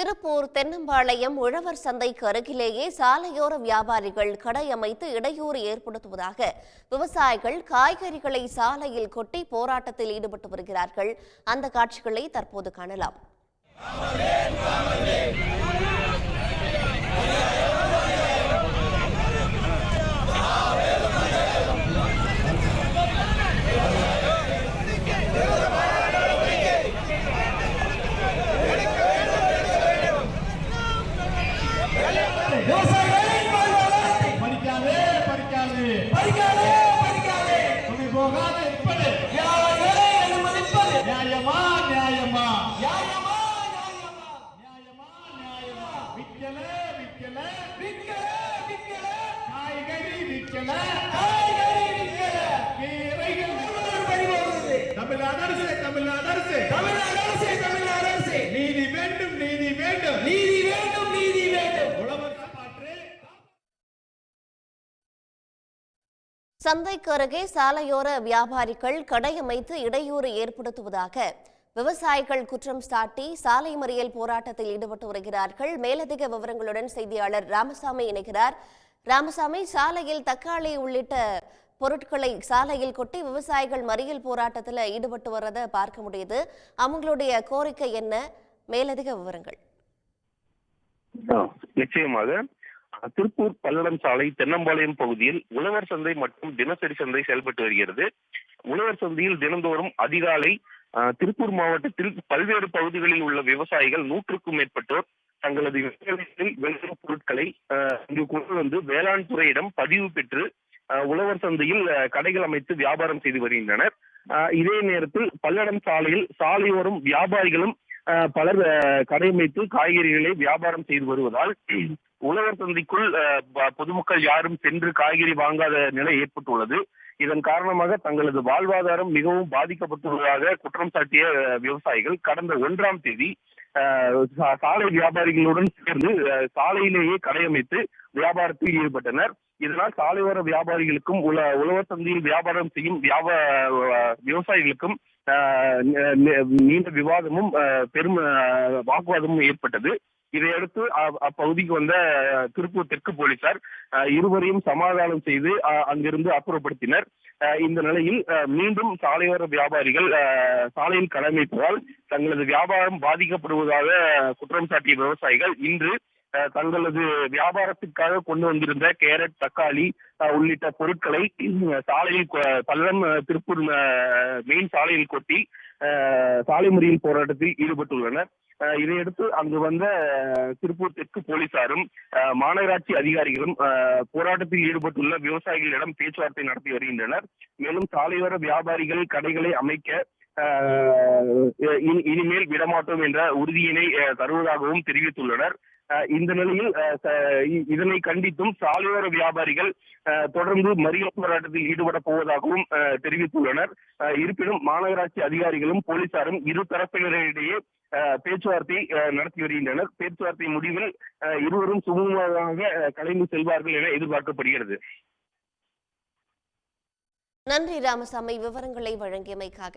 திருப்பூர் தென்னம்பாளையம் உழவர் சந்தைக்கு அருகிலேயே சாலையோர வியாபாரிகள் கடை அமைத்து இடையூறு ஏற்படுத்துவதாக விவசாயிகள் காய்கறிகளை சாலையில் கொட்டி போராட்டத்தில் ஈடுபட்டு வருகிறார்கள். அந்த காட்சிகளை தற்போது காணலாம். பறிக்காதே பறிக்காதே, பறிக்காதே. துணை இருப்பது வியாபாரிகளை அனுமதிப்பது நியாயமா நியாயமா. நியாயமா, நியாயமா? நியாயமா நியாயமா. விக்கல விக்கல காய்கறி விக்கல காய்கறி கீரைகள். தமிழ்நாடு அரசு தமிழ்நாடு அரசு. தமிழ்நாடு சந்தைக்கு அருகே சாலையோர வியாபாரிகள் கடையமைத்து இடையூறு ஏற்படுத்துவதாக விவசாயிகள் குற்றம் சாட்டி சாலை மறியல் போராட்டத்தில் ஈடுபட்டு வருகிறார்கள். மேலதிக விவரங்களுடன் செய்தியாளர் ராமசாமி இணைகிறார். ராமசாமி சாலையில் தக்காளி உள்ளிட்ட பொருட்களை சாலையில் கொட்டி விவசாயிகள் மறியல் போராட்டத்தில் ஈடுபட்டு வர்றதை பார்க்க முடியுது. அவங்களுடைய கோரிக்கை என்ன? மேலதிக விவரங்கள். நிச்சயமாக திருப்பூர் பல்லடம் சாலை தென்னம்பாளையம் பகுதியில் உழவர் சந்தை மற்றும் தினசரி சந்தை செயல்பட்டு வருகிறது. உழவர் சந்தையில் தினந்தோறும் அதிகாலை திருப்பூர் மாவட்டத்தில் பல்வேறு பகுதிகளில் உள்ள விவசாயிகள் நூற்றுக்கும் மேற்பட்டோர் தங்களது விவசாயத்தில் பொருட்களை இங்கு கொண்டு வந்து வேளாண் துறையிடம் பதிவு பெற்று உழவர் சந்தையில் கடைகள் அமைத்து வியாபாரம் செய்து வருகின்றனர். இதே நேரத்தில் பல்லடம் சாலையில் சாலையோரம் வியாபாரிகளும் பலர் கடை அமைத்து காய்கறிகளை வியாபாரம் செய்து வருவதால் உழவர் சந்தைக்குள் பொதுமக்கள் யாரும் சென்று காய்கறி வாங்காத நிலை ஏற்பட்டுள்ளது. இதன் காரணமாக தங்களது வாழ்வாதாரம் மிகவும் பாதிக்கப்பட்டுள்ளதாக குற்றம் சாட்டிய விவசாயிகள் கடந்த ஒன்றாம் தேதி சாலை வியாபாரிகளுடன் சேர்ந்து சாலையிலேயே கடையமைத்து வியாபாரத்தில் ஈடுபட்டனர். இதனால் சாலையோர வியாபாரிகளுக்கும் உல உழவர் சந்தையில் வியாபாரம் செய்யும் வியாபார விவசாயிகளுக்கும் நீண்ட விவாதமும் பெரும் வாக்குவாதமும் ஏற்பட்டது. இதையடுத்து அ- அப்பகுதிக்கு வந்த திருப்பூர் தெற்கு போலீசார் அஹ், இருவரையும் சமாதானம் செய்து அஹ், அங்கிருந்து அப்புறப்படுத்தினர். அஹ், இந்த நிலையில் அஹ், மீண்டும் சாலையோர வியாபாரிகள் அஹ், சாலையில் கடமைப்பதால் தங்களது வியாபாரம் பாதிக்கப்படுவதாக குற்றம் சாட்டிய விவசாயிகள் இன்று தங்களது வியாபாரத்துக்காக கொண்டு வந்திருந்த கேரட் தக்காளி உள்ளிட்ட பொருட்களை சாலையில் கொ- திருப்பூர் மெயின் சாலையில் கொட்டி சாலை மறியல் போராட்டத்தில் ஈடுபட்டுள்ளனர். அஹ், இதையடுத்து அங்கு வந்த திருப்பூர் தெற்கு போலீசாரும் மாநகராட்சி அதிகாரிகளும் போராட்டத்தில் ஈடுபட்டுள்ள விவசாயிகளிடம் பேச்சுவார்த்தை நடத்தி வருகின்றனர். மேலும் சாலையோர வியாபாரிகள் கடைகளை அமைக்க இனிமேல் விடமாட்டோம் என்ற உறுதியினை தருவதாகவும் தெரிவித்துள்ளனர். இந்த நிலையில் இதனை கண்டித்தும் சாலையோர வியாபாரிகள் தொடர்ந்து மறியல் போராட்டத்தில் ஈடுபட போவதாகவும் தெரிவித்துள்ளனர். இருப்பினும் மாநகராட்சி அதிகாரிகளும் போலீசாரும் இரு தரப்பினரிடையே பேச்சுவார்த்தை நடத்தி வருகின்றனர். பேச்சுவார்த்தை முடிவில் இருவரும் சுமூகமாக கலைந்து செல்வார்கள் என எதிர்பார்க்கப்படுகிறது. நன்றி ராமசாமி. விவரங்களை வழங்கியமைக்காக.